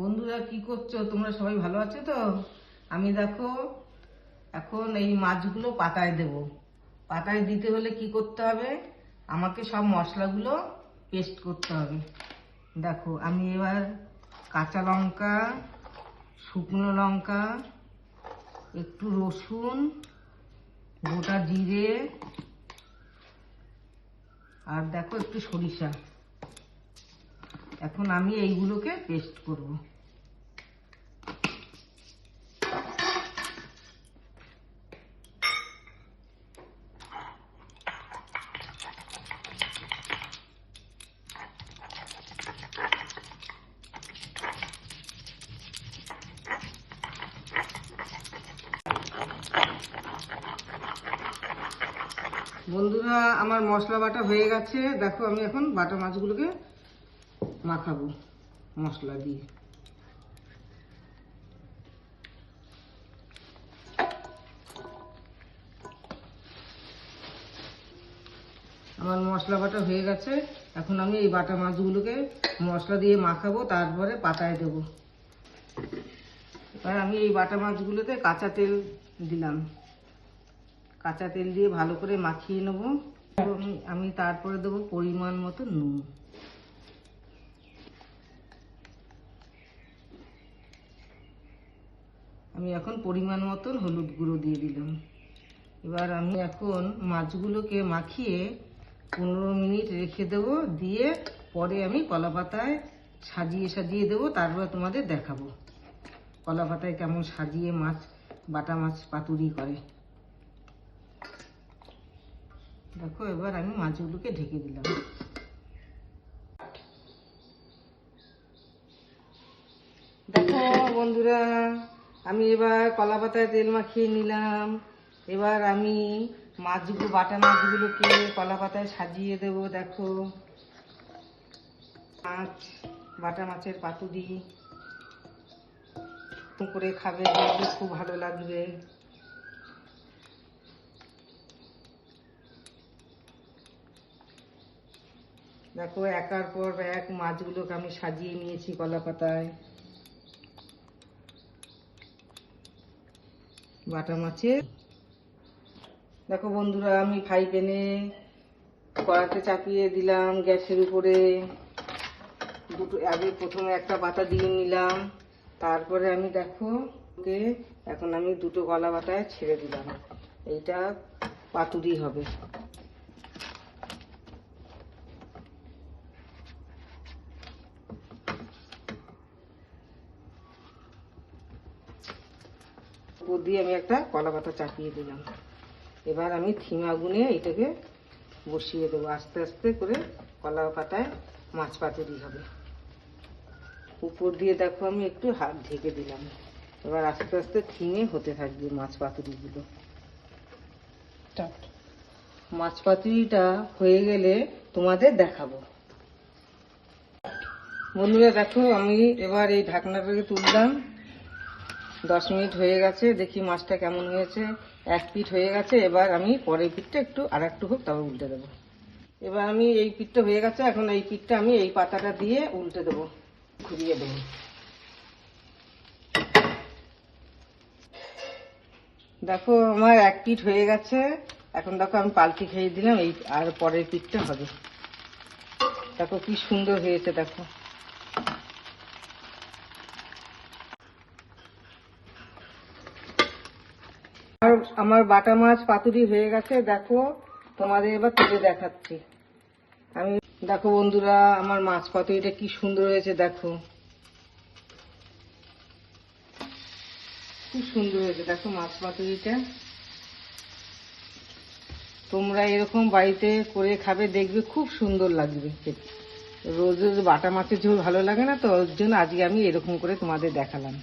বন্ধুরা, কি করছ? তোমরা সবাই ভালো আছো তো? আমি দেখো, এখন এই মাছগুলো পাতায় দেব। পাতায় দিতে হলে কি করতে হবে? আমাকে সব মশলাগুলো পেস্ট করতে হবে। দেখো, আমি এবার কাঁচা লঙ্কা, শুকনো লঙ্কা, একটু রসুন, গোটা জিরে, আর দেখো একটু সরিষা। এখন আমি এইগুলোকে পেস্ট করব। বন্ধুরা, আমার মশলা বাটা হয়ে গেছে। দেখো, আমি এখন বাটা মাছগুলোকে মাখাবো, মশলা দিয়ে। আমার মশলা বাটা হয়ে গেছে। এখন আমি এই বাটা মাছগুলোকে মশলা দিয়ে মাখাবো, তারপরে পাতায় দেব। এবার আমি এই বাটা মাছগুলোতে কাঁচা তেল দিলাম। কাঁচা তেল দিয়ে ভালো করে মাখিয়ে নেব। আমি তারপরে দেবো পরিমাণ মতো নুন। আমি এখন পরিমাণ মতন হলুদ গুঁড়ো দিয়ে দিলাম। এবার আমি এখন মাছগুলোকে মাখিয়ে পনেরো মিনিট রেখে দেবো, দিয়ে পরে আমি কলা পাতায় সাজিয়ে সাজিয়ে দেবো, তারপরে তোমাদের দেখাবো। কলা পাতায় কেমন সাজিয়ে মাছ, বাটা মাছ পাতুরি করে। দেখো, এবার আমি মাছগুলোকে ঢেকে দিলাম। দেখো, বন্ধুরা আমি এবার কলা পাতায় তেল মাখিয়ে নিলাম। এবার আমি মাছগুলো, বাটা মাছগুলোকে কলা পাতায় সাজিয়ে দেব, দেখো। মাছ, বাটা মাছের পাতুরি। করে খাবে খুব ভালো লাগবে। দেখো, একার পর এক মাছগুলোকে আমি সাজিয়ে নিয়েছি কলা পাতায়। বাটা মাছের। দেখো বন্ধুরা, আমি ফ্রাই প্যানে কড়াতে চাপিয়ে দিলাম গ্যাসের উপরে। দুটো, আগে প্রথমে একটা পাতা দিয়ে নিলাম। তারপরে আমি দেখো, ওকে, এখন আমি দুটো গলা বাটায় ছেড়ে দিলাম। এইটা পাতুরি হবে। উপর দিয়ে আমি একটা কলা পাতা চাপিয়ে দিলাম। এবার আমি থিম আগুনে এটাকে বসিয়ে দেবো। আস্তে আস্তে করে কলা পাতায় মাছ পাতুরি হবে। উপর দিয়ে দেখো আমি একটু হাত ঢেকে দিলাম। এবার আস্তে আস্তে থিমে হতে থাকবে মাছ পাতুরিগুলো। মাছ পাতুরিটা হয়ে গেলে তোমাদের দেখাবো। বন্ধুরা দেখো আমি এবার এই ঢাকনাটাকে তুললাম। দশ মিনিট হয়ে গেছে, দেখি মাছটা কেমন হয়েছে। এক পিঠ হয়ে গেছে, এবার আমি পরের পিঠটা একটু আর একটু হোক, তবে উল্টে দেবো। এবার আমি এই পিঠটা হয়ে গেছে, এখন এই পিঠটা আমি এই পাতাটা দিয়ে উল্টে দেবো, ঘুরিয়ে দেবো। দেখো, আমার এক পিঠ হয়ে গেছে, এখন দেখো আমি পাল্টি খেয়ে দিলাম, এই আর পরের পিঠটা হবে। দেখো কি সুন্দর হয়েছে, দেখো আর আমার বাটা মাছ পাতুরি হয়ে গেছে, দেখো, তোমাদের এবার তুলে দেখাচ্ছি। আমি, দেখো বন্ধুরা, আমার মাছ পাতুরিটা কি সুন্দর হয়েছে, দেখো। খুব সুন্দর হয়েছে, দেখো মাছ পাতুরিটা। তোমরা এরকম বাড়িতে করে খাবে, দেখবে খুব সুন্দর লাগবে খেতে। রোজ রোজ বাটা মাছের ঝোল ভালো লাগে না তো, ওর জন্য আজকে আমি এরকম করে তোমাদের দেখালাম।